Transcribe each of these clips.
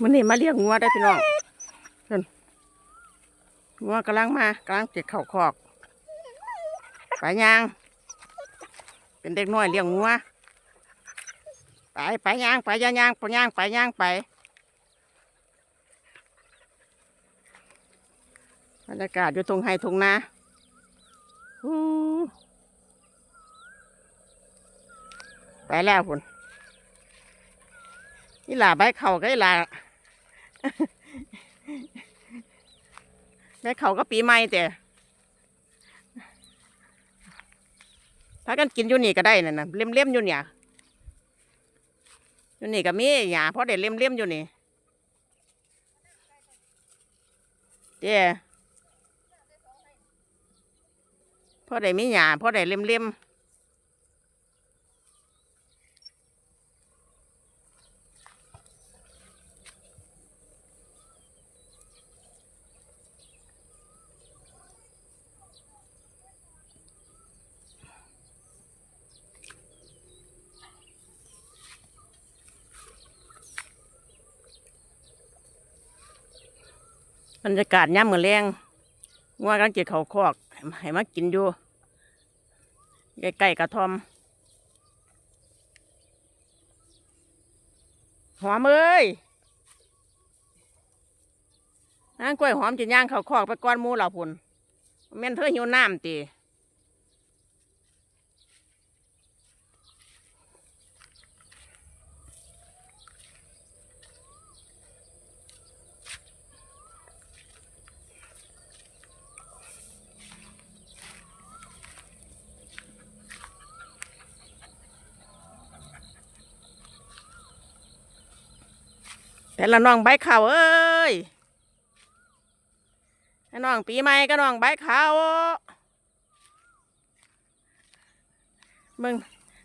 มันนี่มาเลี้ยงงัวได้พี่น้องเพิ่นงัวกำลังมากำลังเจ็ดเข่าคอกไปยาง เป็นเด็กน้อยเลี้ยงงัว ไปไปยางไปยางยางไปยางไปยางไปบรรยากาศอยู่ตรงไฮตรงนาไปแล้วคุณอีหลาใบเข่าก็หลา ใบเขาก็ปีใหม่แต่ถ้ากันกินอยู่นี่ก็ได้นั่นะเล่มๆอยู่เนี่ยอยู่นี่ก็มีหยาเพราะเด็ดเล่มๆอยู่นี่เจ้พราะได้มีหยาพราะได้เล่มๆ บรรยากาศย่ำมือแรงงัวกำลังเก็บเขาคอกให้มากินอยู่ใกล้ๆกระทอมหอมเอ้ยนางกล้วยหอมจิย่างเขาคอกไปก้อนมูเหล่าพุ่นแม่นเธอหิวน้ำตี แต่ละน้องใบขาวเอ้ยน้องปีใหม่ก็น้องใบขาวมึง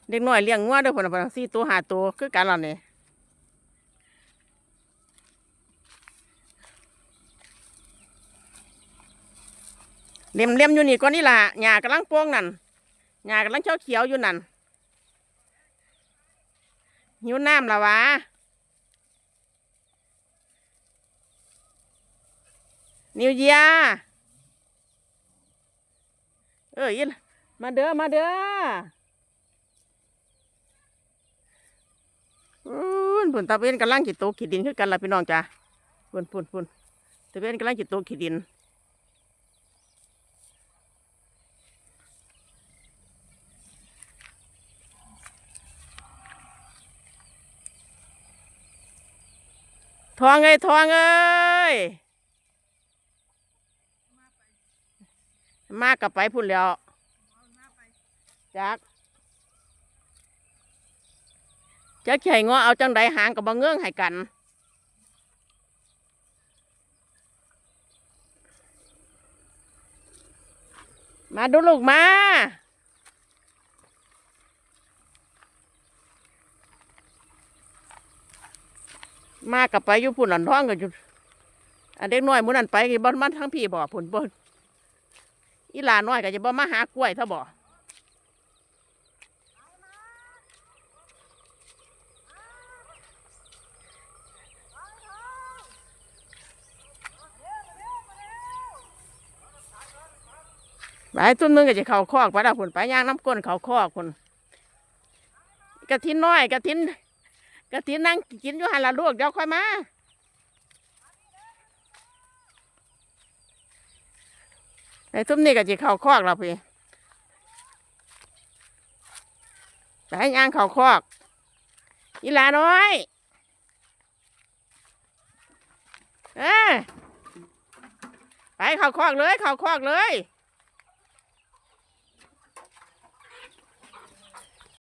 เด็กหน้อยเลี้ยงงัวด้วยพุ่นน่ะสี่ตัวหาตัวคือกันเราเนี่ยเล็มเล็มๆอยู่นี่ก็นี่ล่ะหญ้ากำลังโป้งนั่นหญ้ากำลังเขียวเขียวอยู่นั่นหิวน้ำละวะ นิวเยียเอ้ยอินมาเด้อมาเด้ออืนปุ่นตาเป็นกำลังจิตโตขีดดินคือกันละพี่น้องจ้ะปุ่นปุ่นปุ่นตาเป็นกำลังจิตโตขีดดินทองเอ้ยทองเอ้ย มากกับไปพุ่นแล้วจักจักไข่งอเอาจังใดหางกับบังเงื่องให้กัน มาดูลูกมามากับไปอยู่พุ่นหลันท้องกันอยู่อันเด็กน้อยมุนันไปกี่บ้านมันทั้งพี่บ่พุ่นบ่ อีหลาน้อยก็จะบ่มาหากล้วยถ้าบ่ไปตุ้นนึงก็จะเข้าคอกไปแล้วพุ่นไปย่างน้ำก้นเข้าคอกพุ่นกระทินน้อยกระทินกระทินนั่งกินอยู่หันละลูกเดี๋ยวค่อยมา ไอ้ทุ่มนี่ก็จะเข่าคอกเราพี่ไปย่างเข่าคอกอีลาน้อย เออไปเข่าคอกเลย เข่าคอกเลย